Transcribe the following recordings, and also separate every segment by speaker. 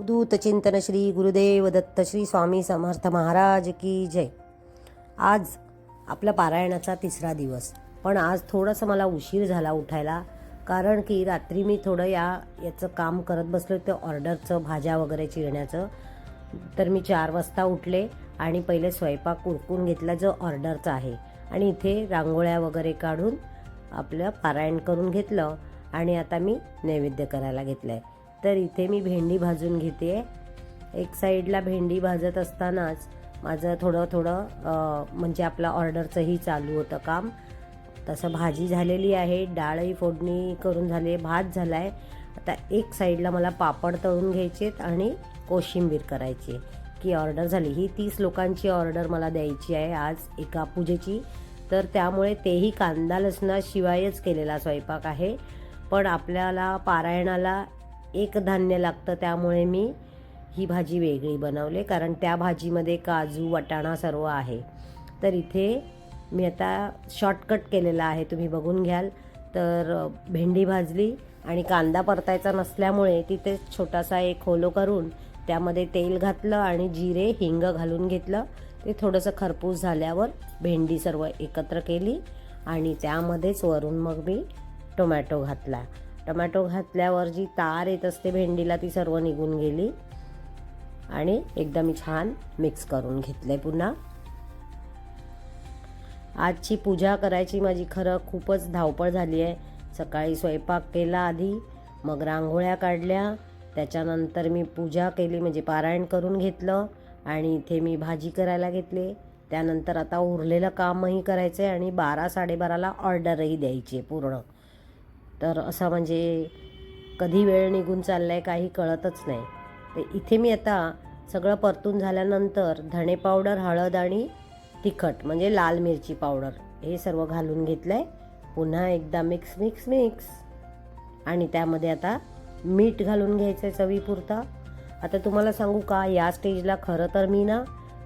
Speaker 1: दूत चिंतन श्री गुरुदेव दत्त श्री स्वामी समर्थ महाराज की जय. आज आपला पारायणाचा तिसरा दिवस. पण आज थोडंसं मला उशीर झाला उठायला कारण की रात्री मी थोडं या याचं काम करत बसलो ते ऑर्डरचं भाज्या वगैरे चिरण्याचं. तर मी चार वाजता उठले आणि पहिले स्वयंपाक उरकून घेतला जो ऑर्डरचा आहे. आणि इथे रांगोळ्या वगैरे काढून आपलं पारायण करून घेतलं आणि आता मी नैवेद्य करायला घेतलं आहे तर इथे मी भेंडी भाजून घेते. एक साईडला भेंडी भाजत असतानाच माझं थोडं थोडं म्हणजे आपलं ऑर्डरचंही चालू होतं काम. तसं भाजी झालेली आहे डाळही फोडणी करून झाली आहे भात झाला आहे आता एक साईडला मला पापड तळून घ्यायचेत आणि कोशिंबीर करायची की ऑर्डर झाली. ही तीस लोकांची ऑर्डर मला द्यायची आहे आज एका पूजेची. तर त्यामुळे तेही कांदा लसणाशिवायच केलेला स्वयंपाक आहे. पण आपल्याला पारायणाला एक धान्य लागतं त्यामुळे मी ही भाजी वेगळी बनवली. कारण त्या भाजीमध्ये काजू वाटाणा सर्व आहे. तर इथे मी आता शॉर्टकट केलेला आहे. तुम्ही बघून घ्याल. तर भेंडी भाजली आणि कांदा परतायचा नसल्यामुळे तिथे छोटासा एक होलो करून त्यामध्ये तेल घातलं आणि जिरे हिंग घालून घेतलं. ते थोडंसं खरपूस झाल्यावर भेंडी सर्व एकत्र केली आणि त्यामध्येच वरून मग मी टोमॅटो घातला. टमॅटो घातल्यावर जी तार येत असते भेंडीला ती सर्व निघून गेली. आणि एकदा मी छान मिक्स करून घेतलंय पुन्हा. आजची पूजा करायची माझी खरं खूपच धावपळ झाली आहे. सकाळी स्वयंपाक केला आधी मग रांगोळ्या काढल्या. त्याच्यानंतर मी पूजा केली म्हणजे पारायण करून घेतलं आणि इथे मी भाजी करायला घेतली. त्यानंतर आता उरलेलं कामही करायचं आहे आणि बारा साडेबाराला ऑर्डरही द्यायची आहे पूर्ण. तर असा म्हणजे कधी वेळ निघून चालला आहे काही कळतच नाही. तर इथे मी आता सगळं परतून झाल्यानंतर धणे पावडर हळद आणि तिखट म्हणजे लाल मिरची पावडर हे सर्व घालून घेतलं आहे पुन्हा एकदा मिक्स मिक्स मिक्स. आणि त्यामध्ये आता मीठ घालून घ्यायचं आहे चवीपुरता. आता तुम्हाला सांगू का या स्टेजला खरं तर मी ना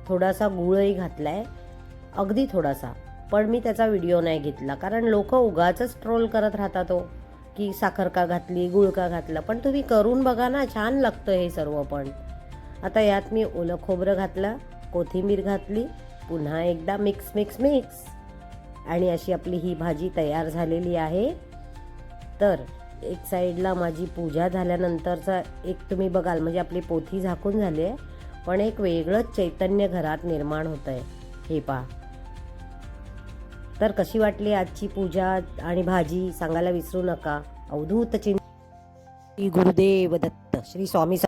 Speaker 1: थोडासा गुळही घातला आहे अगदी थोडासा. पण मी त्याचा व्हिडिओ नाही घेतला कारण लोक उगाच ट्रोल करत राहतात हो. की साखर का घातली गुळ का घातला. पण तुम्ही करून बघा ना छान लागतं हे सर्व पण. आता यात मी ओलं खोबरं घातलं कोथिंबीर घातली पुन्हा एकदा मिक्स मिक्स मिक्स. आणि अशी आपली ही भाजी तयार झालेली आहे. तर एक साईडला माझी पूजा झाल्यानंतरचा एक तुम्ही बघाल म्हणजे आपली पोथी झाकून झाली आहे. पण एक वेगळंच चैतन्य घरात निर्माण होतं आहे हे पहा. तर कशी वाटली आजची पूजा आणि भाजी? सांगायला विसरू नका. अवधूत चिंत. गुरुदेव दत्त श्री स्वामी